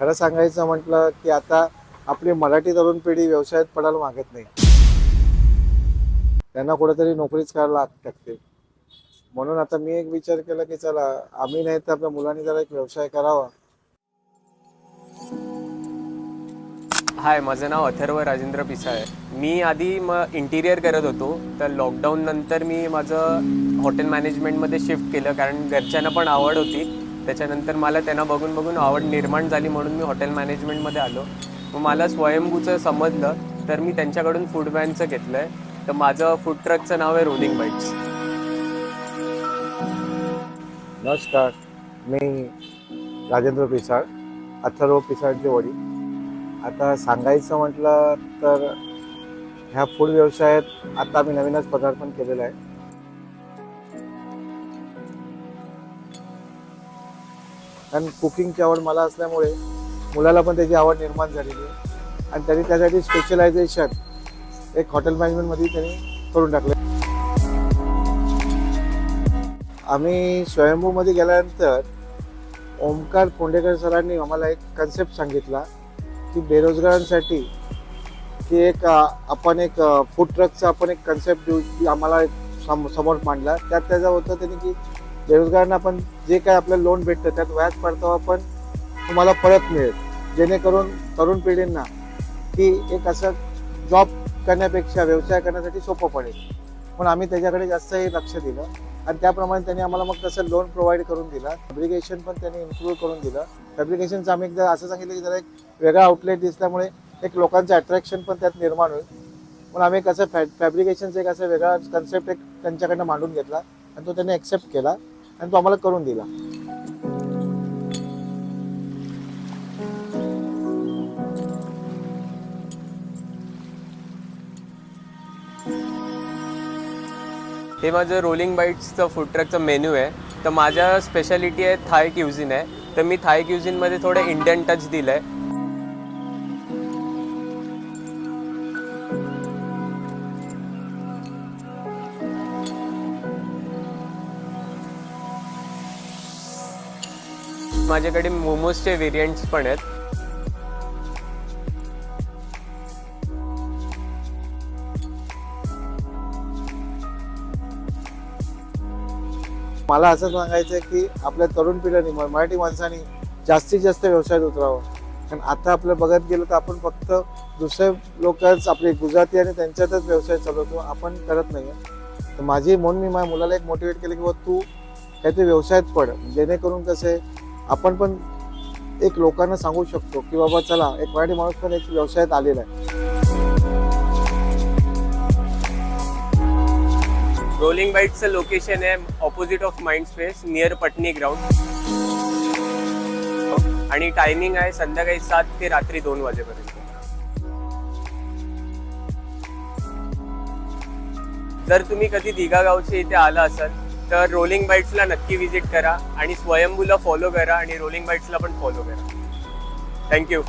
खरं सांगायचं म्हटलं की आता आपली मराठी तरुण पिढी व्यवसायात पडायला मागत नाही. त्यांना कुठेतरी नोकरीच करायला लागते. म्हणून आता मी एक विचार केला की चला आम्ही नाही तर आपल्या मुलांनी जरा एक व्यवसाय करावा. हाय माझं नाव अथर्व राजेंद्र पिसाळ. आहे मी आधी मग इंटिरियर करत होतो तर लॉकडाऊन नंतर मी माझं हॉटेल मॅनेजमेंटमध्ये शिफ्ट केलं कारण घरच्यांना पण आवड होती. त्याच्यानंतर मला त्यांना बघून बघून आवड निर्माण झाली म्हणून मी हॉटेल मॅनेजमेंटमध्ये आलो. मग मला स्वयंभूचं समजलं तर मी त्यांच्याकडून फूड व्हॅनचं घेतलं आहे तर माझं फूड ट्रकचं नाव आहे रोलिंग बाईट्स नमस्कार. मी राजेंद्र पिसाळ अथर्व पिसाळचे वडील. आता सांगायचं म्हटलं तर ह्या फूड व्यवसायात आता मी नवीनच पदार्पण केलेलं आहे. कारण कुकिंगची आवड मला असल्यामुळे मुलाला पण त्याची आवड निर्माण झालेली आहे. आणि त्यांनी त्यासाठी स्पेशलायझेशन एक हॉटेल मॅनेजमेंटमध्ये त्यांनी करून टाकलं आम्ही स्वयंभूमध्ये गेल्यानंतर ओमकार फोंडेकर सरांनी आम्हाला एक कन्सेप्ट सांगितला की बेरोजगारांसाठी की एक आपण एक फूड ट्रकचा आपण एक कन्सेप्ट देऊ की आम्हाला एक सम समोर मांडला. त्यात त्याचा होतं त्यांनी की बेरोजगारांना आपण जे काय आपल्याला लोन भेटतं त्यात व्याज परतावा पण तुम्हाला परत मिळेल. जेणेकरून तरुण पिढींना की एक असं जॉब करण्यापेक्षा व्यवसाय करण्यासाठी सोपं पडेल. पण आम्ही त्याच्याकडे जास्तही लक्ष दिलं. आणि त्याप्रमाणे त्यांनी आम्हाला मग तसं लोन प्रोव्हाइड करून दिलं. फॅब्रिकेशन पण त्यांनी इन्क्लूड करून दिलं. फॅब्रिकेशनचं आम्ही एकदा असं सांगितलं की जरा एक वेगळा आउटलेट दिसल्यामुळे एक लोकांचं अट्रॅक्शन पण त्यात निर्माण होईल. पण आम्ही एक असं फॅ फॅब्रिकेशनचा एक असं वेगळा कन्सेप्ट एक त्यांच्याकडनं मांडून घेतला. आणि तो त्यांनी ॲक्सेप्ट केला. आणि तो आम्हाला करून दिला. हे माझं रोलिंग बाईट्सचं फूड ट्रकचं मेन्यू आहे. तर माझ्या स्पेशालिटी आहे थाय क्युझिन आहे. तर मी थाय क्युझिनमध्ये थोडं इंडियन टच दिलं आहे माझ्याकडे मोमोजचे व्हेरियंट्स पण आहेत. मला असं सांगायचं आहे की आपल्या तरुण पिढ्यांनी मराठी माणसांनी जास्तीत जास्त व्यवसायात उतरावं. कारण आता आपलं बघत गेलं तर आपण फक्त दुसरे लोकच आपले गुजराती आणि त्यांच्यातच व्यवसाय चालवतो आपण करत नाही तर माझी म्हणून मी माझ्या मुलाला एक मोटिवेट केलं की बाबा तू काहीतरी व्यवसायात पड. जेणेकरून कसं आहे आपण पण एक लोकांना सांगू शकतो की बाबा चला एक मराठी माणूस पण एक व्यवसायात आलेला आहे. रोलिंग बाईटचं लोकेशन आहे opposite of Mind Space near Patni ground आणि टायमिंग आहे संध्याकाळी सात ते रात्री दोन वाजेपर्यंत. जर तुम्ही कधी दिघा गावचे इथे आला असाल तर रोलिंग बाईट्सला नक्की विजिट करा आणि स्वयंभूला फॉलो करा आणि रोलिंग बाईट्सला पण फॉलो करा. थँक्यू